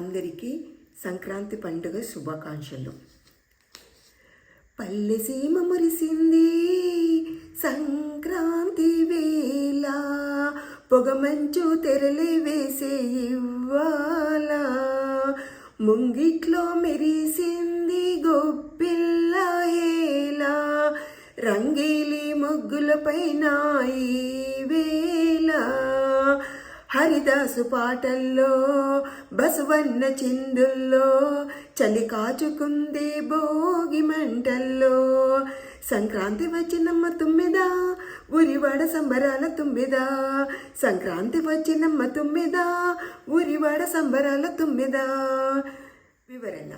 అందరికీ సంక్రాంతి పండుగ శుభాకాంక్షలు. పల్లె సీమ మురిసింది సంక్రాంతి వేళ పొగమంచు తెరలి వేసే ఇవ్వాల ముంగిట్లో మెరిసింది గొప్పిల్ల ఏలా రంగీలి ముగ్గులపైన ఈ వేళ. హరిదాసు పాటల్లో బసవన్న చిందుల్లో చలి కాచుకుంది భోగి మంటల్లో. సంక్రాంతి వచ్చినమ్మ తుమ్మిదా ఉరివాడ సంబరాల తుమ్మిదా. సంక్రాంతి వచ్చినమ్మ తుమ్మిదా ఉరివాడ సంబరాల తుమ్మిదా. వివరణ.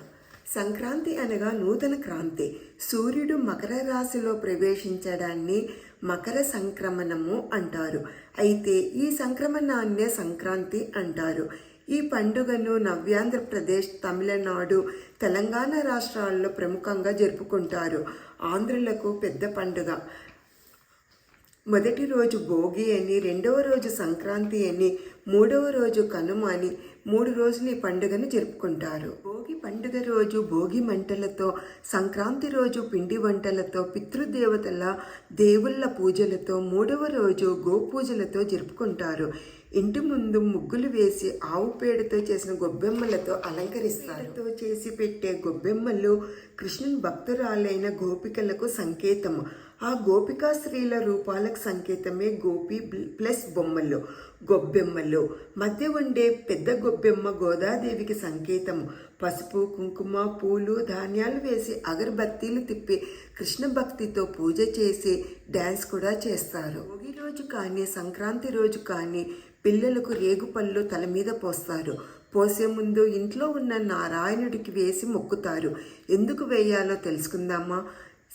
సంక్రాంతి అనగా నూతన క్రాంతి. సూర్యుడు మకర రాశిలో ప్రవేశించడాన్ని మకర సంక్రమణము అంటారు. అయితే ఈ సంక్రమణాన్నే సంక్రాంతి అంటారు. ఈ పండుగను నవ్యాంధ్రప్రదేశ్ తమిళనాడు తెలంగాణ రాష్ట్రాల్లో ప్రముఖంగా జరుపుకుంటారు. ఆంధ్రులకు పెద్ద పండుగ. మొదటి రోజు భోగి అని రెండవ రోజు సంక్రాంతి అని మూడవ రోజు కనుమ అని మూడు రోజులు ఈ పండుగను జరుపుకుంటారు. భోగి పండుగ రోజు భోగి మంటలతో సంక్రాంతి రోజు పిండి వంటలతో పితృదేవతల దేవుళ్ళ పూజలతో మూడవ రోజు గోపూజలతో జరుపుకుంటారు. ఇంటి ముందు ముగ్గులు వేసి ఆవు పేడతో చేసిన గొబ్బెమ్మలతో అలంకరిస్తారు. చేసి పెట్టే గొబ్బెమ్మలు కృష్ణుని భక్తురాలైన గోపికలకు సంకేతము. ఆ గోపికా స్త్రీల రూపాలకు సంకేతమే గోపి ప్లస్ బొమ్మలు. గొబ్బెమ్మలు. మధ్య ఉండే పెద్ద గొబ్బెమ్మ గోదాదేవికి సంకేతము. పసుపు కుంకుమ పూలు ధాన్యాలు వేసి అగరబత్తీలు తిప్పి కృష్ణ భక్తితో పూజ చేసి డ్యాన్స్ కూడా చేస్తారు. భోగి రోజు కానీ సంక్రాంతి రోజు కానీ పిల్లలకు రేగుపళ్ళు తల మీద పోస్తారు. పోసే ముందు ఇంట్లో ఉన్న నారాయణుడికి వేసి మొక్కుతారు. ఎందుకు వేయాలో తెలుసుకుందామా?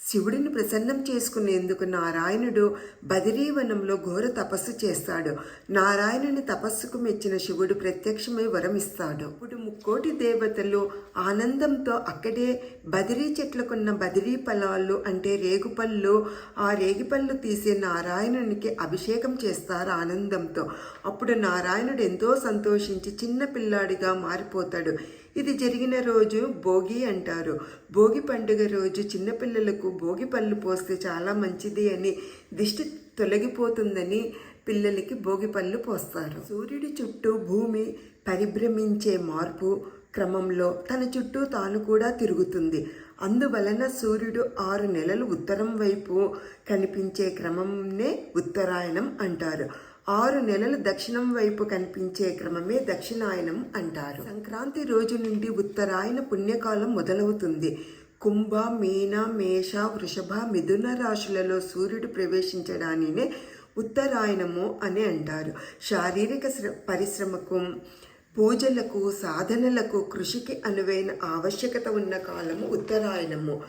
శివుడిని ప్రసన్నం చేసుకునేందుకు నారాయణుడు బదిరీవనంలో ఘోర తపస్సు చేస్తాడు. నారాయణుని తపస్సుకు మెచ్చిన శివుడు ప్రత్యక్షమై వరం ఇస్తాడు ఇప్పుడు ముక్కోటి దేవతలు ఆనందంతో అక్కడే బదిరీ చెట్లకున్న బదిరీ ఫలాలు అంటే రేగుపళ్ళు ఆ రేగిపళ్ళు తీసి నారాయణునికి అభిషేకం చేస్తారు ఆనందంతో. అప్పుడు నారాయణుడు ఎంతో సంతోషించి చిన్న పిల్లాడిగా మారిపోతాడు. ఇది జరిగిన రోజు భోగి అంటారు. భోగి పండుగ రోజు చిన్నపిల్లలకు భోగి పళ్ళు పోస్తే చాలా మంచిది అని దిష్టి తొలగిపోతుందని పిల్లలకి భోగి పళ్ళు పోస్తారు. సూర్యుడి చుట్టూ భూమి పరిభ్రమించే మార్పు క్రమంలో తన చుట్టూ తాను కూడా తిరుగుతుంది. అందువలన సూర్యుడు ఆరు నెలలు ఉత్తరం వైపు కనిపించే క్రమంనే ఉత్తరాయణం అంటారు. ఆరు నెలలు దక్షిణం వైపు కనిపించే క్రమమే దక్షిణాయనం అంటారు. సంక్రాంతి రోజు నుండి ఉత్తరాయణ పుణ్యకాలం మొదలవుతుంది. కుంభ మీన మేష వృషభ మిథున రాశులలో సూర్యుడు ప్రవేశించడానినే ఉత్తరాయణము అని అంటారు. శారీరక శ్ర పరిశ్రమకు పూజలకు సాధనలకు కృషికి అనువైన ఆవశ్యకత ఉన్న కాలము ఉత్తరాయణము.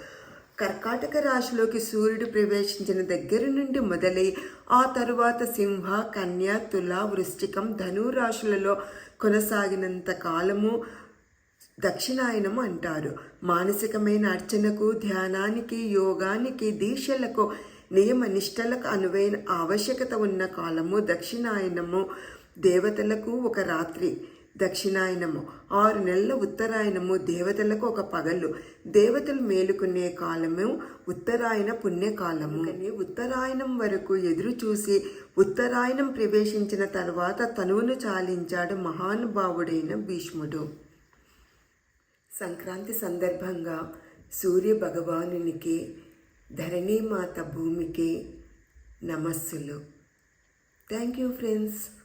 కర్కాటక రాశిలోకి సూర్యుడు ప్రవేశించిన దగ్గర నుండి మొదలై ఆ తరువాత సింహ కన్య తుల వృశ్చికం ధను రాశులలో కొనసాగినంత కాలము దక్షిణాయనము అంటారు. మానసికమైన అర్చనకు ధ్యానానికి యోగానికి దీక్షలకు నియమ నిష్టలకు అనువైన ఆవశ్యకత ఉన్న కాలము దక్షిణాయనము. దేవతలకు ఒక రాత్రి. దక్షిణాయనము ఆరు నెలల ఉత్తరాయణము దేవతలకు ఒక పగలు. దేవతలు మేలుకునే కాలము ఉత్తరాయణ పుణ్యకాలము. కానీ ఉత్తరాయణం వరకు ఎదురు చూసి ఉత్తరాయణం ప్రవేశించిన తర్వాత తనువును చాలించాడు మహానుభావుడైన భీష్ముడు. సంక్రాంతి సందర్భంగా సూర్య భగవానునికి ధరణీమాత భూమికి నమస్సులు. Thank you friends.